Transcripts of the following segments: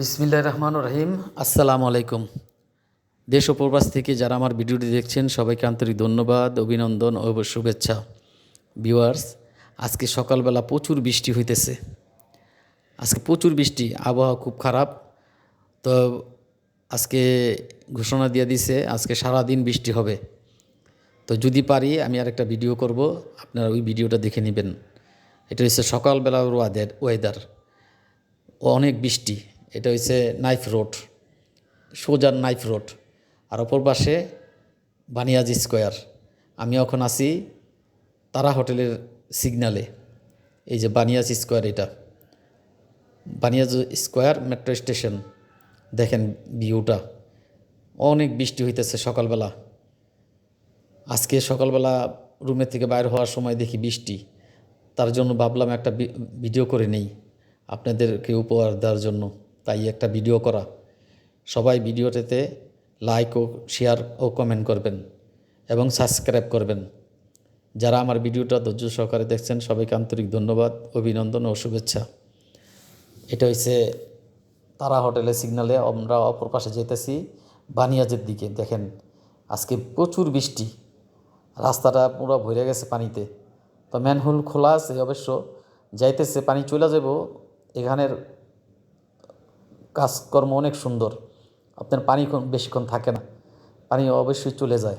বিসমিল্লাহ রহমান রহিম। আসসালামু আলাইকুম। দেশ ও প্রবাস থেকে যারা আমার ভিডিওটি দেখছেন, সবাইকে আন্তরিক ধন্যবাদ, অভিনন্দন ও শুভেচ্ছা। ভিউয়ার্স, আজকে সকালবেলা প্রচুর বৃষ্টি হইতেছে। আজকে প্রচুর বৃষ্টি, আবহাওয়া খুব খারাপ। তো আজকে ঘোষণা দিয়ে দিছে, আজকে সারা দিন বৃষ্টি হবে। তো যদি পারি, আমি আর একটা ভিডিও করব, আপনারা ওই ভিডিওটা দেখে নেবেন। এটা হচ্ছে সকালবেলা ওয়াদের ওয়েদার। অনেক বৃষ্টি। এটা হচ্ছে নাইফ রোড সোজার নাইফ রোড আর অপর পাশে বানিয়াজ স্কোয়ার আমি এখন আছি তারা হোটেলের সিগনালে এই যে বানিয়াজ স্কোয়ার এটা। বানিয়াজ স্কোয়ার মেট্রো স্টেশন দেখেন ভিউটা অনেক বৃষ্টি হইতেছে সকালবেলা। আজকে সকালবেলা রুমের থেকে বাইর হওয়ার সময় দেখি বৃষ্টি। তার জন্য ভাবলাম একটা ভিডিও করে নেই। আপনাদেরকে উপহার দেওয়ার জন্য। তাই একটা ভিডিও করা। সবাই ভিডিওটাতে লাইক ও শেয়ার ও কমেন্ট করবেন এবং সাবস্ক্রাইব করবেন। যারা আমার ভিডিওটা ধৈর্য সহকারে দেখছেন, সবাইকে আন্তরিক ধন্যবাদ, অভিনন্দন ও শুভেচ্ছা। এটা হচ্ছে তারা হোটেলের সিগনালে আমরা অপর পাশে যেতেছি বানিয়াজের দিকে। দেখেন, আজকে প্রচুর বৃষ্টি। রাস্তাটা পুরো ভরে গেছে পানিতে। তো ম্যানহোল খোলা আছে অবশ্য। যাইতেছে, পানি চলে যাব। এখানের কাজকর্ম অনেক সুন্দর। আপনার পানি বেশিক্ষণ থাকে না। পানি অবশ্যই চলে যায়।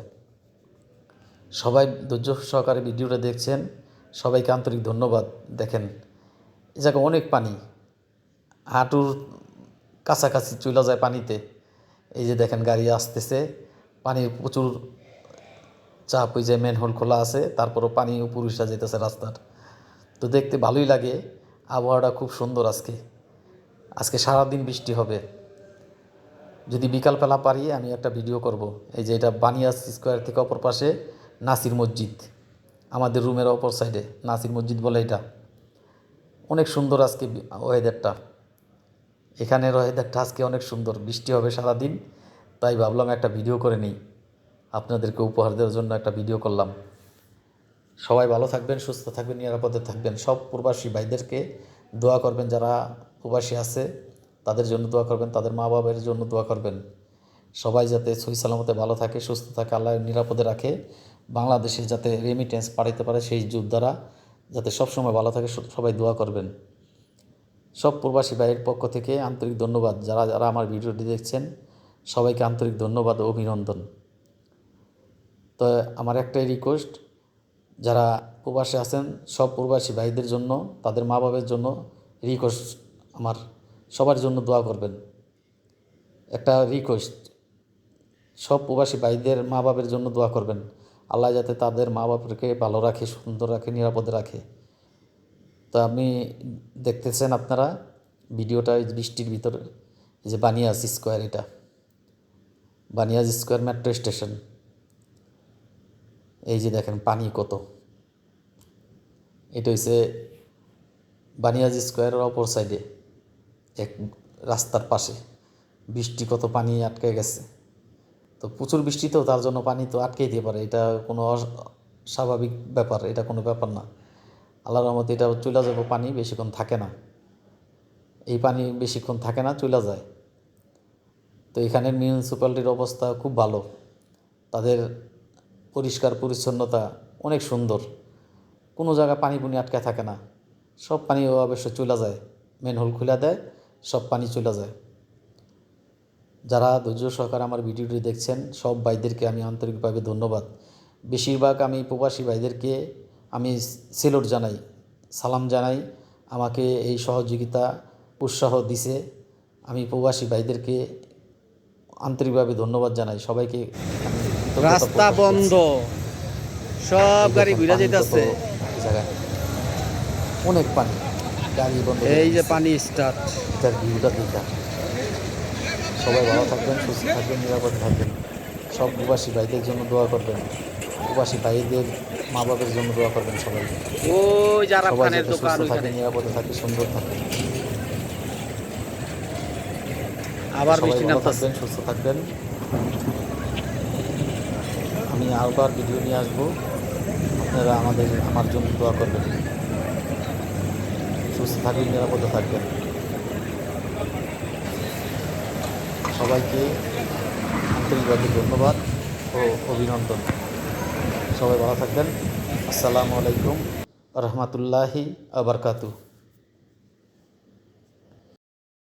সবাই ধৈর্য সহকারে ভিডিওটা দেখছেন। সবাইকে আন্তরিক ধন্যবাদ। দেখেন এ জায়গায় অনেক পানি। হাঁটুর কাছাকাছি চলে যায় পানিতে। এই যে দেখেন, গাড়ি আসতেছে। পানির প্রচুর চাপ, ওই যে মেন হোল খোলা আছে। তারপরও পানি উপর যেতেছে রাস্তার। তো দেখতে ভালোই লাগে। আবহাওয়াটা খুব সুন্দর আজকে। আজকে সারাদিন বৃষ্টি হবে। যদি বিকালবেলা পারি, আমি একটা ভিডিও করব। এই যে এটা বানিয়াস স্কোয়ার থেকে অপর পাশে নাসির মসজিদ। আমাদের রুমের অপর সাইডে নাসির মসজিদ বলে এটা। অনেক সুন্দর আজকে ওয়েদারটা এখানের ওয়েদারটা আজকে অনেক সুন্দর। বৃষ্টি হবে সারাদিন, তাই ভাবলাম একটা ভিডিও করে নিই। আপনাদেরকে উপহার দেওয়ার জন্য একটা ভিডিও করলাম। সবাই ভালো থাকবেন, সুস্থ থাকবেন, নিরাপদে থাকবেন। সব প্রবাসী ভাইদেরকে দোয়া করবেন যারা প্রবাসী আছে, তাদের জন্য দোয়া করবেন, তাদের মা বাবার জন্য দোয়া করবেন। সবাই যাতে সহি সালামতে ভালো থাকে, সুস্থ থাকে, আল্লাহ নিরাপদে রাখে বাংলাদেশে যাতে রেমিটেন্স পাঠাতে পারে সেই যুগ দ্বারা, যাতে সবসময় ভালো থাকে সবাই দোয়া করবেন। সব প্রবাসী ভাইয়ের পক্ষ থেকে আন্তরিক ধন্যবাদ। যারা যারা আমার ভিডিওটি দেখছেন, সবাইকে আন্তরিক ধন্যবাদ ও অভিনন্দন। তো আমার একটাই রিকোয়েস্ট যারা প্রবাসে আছেন, সব প্রবাসী ভাইদের জন্য, তাদের মা বাবার জন্য রিকোয়েস্ট আমার সবার জন্য দোয়া করবেন। একটা রিকোয়েস্ট সব প্রবাসী ভাইদের মা বাবার জন্য দোয়া করবেন। আল্লাহ যাতে তাদের মা বাবাকে ভালো রাখে, সুন্দর রাখে, নিরাপদে রাখে। তো আপনি দেখতেছেন আপনারা ভিডিওটা বৃষ্টির ভিতরে যে বানিয়াজ স্কোয়ার এটা। Baniyas Square metro station. এই যে দেখেন পানি কত। এটা হচ্ছে বানিয়াজ স্কোয়ারের অপর সাইডে এক রাস্তার পাশে। বৃষ্টি কত পানি আটকে গেছে। তো প্রচুর বৃষ্টি তো তার জন্য পানি তো আটকেই দিতে পারে এটা কোনো স্বাভাবিক ব্যাপার, এটা কোনো ব্যাপার না। আল্লাহর রহমতে এটা চলে যাব পানি, বেশিক্ষণ থাকে না। এই পানি বেশিক্ষণ থাকে না চলে যায়। তো এখানের মিউনিসিপ্যালিটির অবস্থা খুব ভালো। তাদের পরিষ্কার পরিচ্ছন্নতা অনেক সুন্দর। কোনো জায়গায় পানি পুনি আটকে থাকে না। সব পানি অবশ্য চলে যায়। মেন হোল খুলে দেয়। সব পানি চলে যায়। যারা ধৈর্য সহকারে আমার ভিডিওটি দেখছেন সব ভাইদেরকে আমি আন্তরিকভাবে ধন্যবাদ। বেশিরভাগ আমি প্রবাসী ভাইদেরকে আমি সেলুট জানাই সালাম জানাই। আমাকে এই সহযোগিতা উৎসাহ দিছে। আমি প্রবাসী ভাইদেরকে আন্তরিকভাবে ধন্যবাদ জানাই। সবাইকে রাস্তা বন্ধ। সব গাড়ি ঘুরে যেতেছে। অনেক পানি। গাড়ি বন্ধ এই যে পানি স্টার্ট এটার ভিউটা দেখা সবাই ভালো থাকবেন সুস্থ থাকবেন নিরাপদে থাকবেন। সব প্রবাসী ভাইদের জন্য দোয়া করবেন। প্রবাসী ভাইদের মা বাবার জন্য দোয়া করবেন সবাই। ওই যারা সবাই সুস্থ থাকে নিরাপদে থাকে সুন্দর থাকে। আবার সবাই বৃষ্টি থাকবেন সুস্থ থাকবেন। আমি আবার ভিডিও নিয়ে আসব। আপনারা আমাদের আমার জন্য দোয়া করবেন। সুস্থ থাকবেন, নিরাপদে থাকবেন। সবাইকে আন্তরিকভাবে ধন্যবাদ ও অভিনন্দন। সবাই ভালো থাকবেন। আসসালামু আলাইকুম। রহমতুল্লাহি আবরকাতু।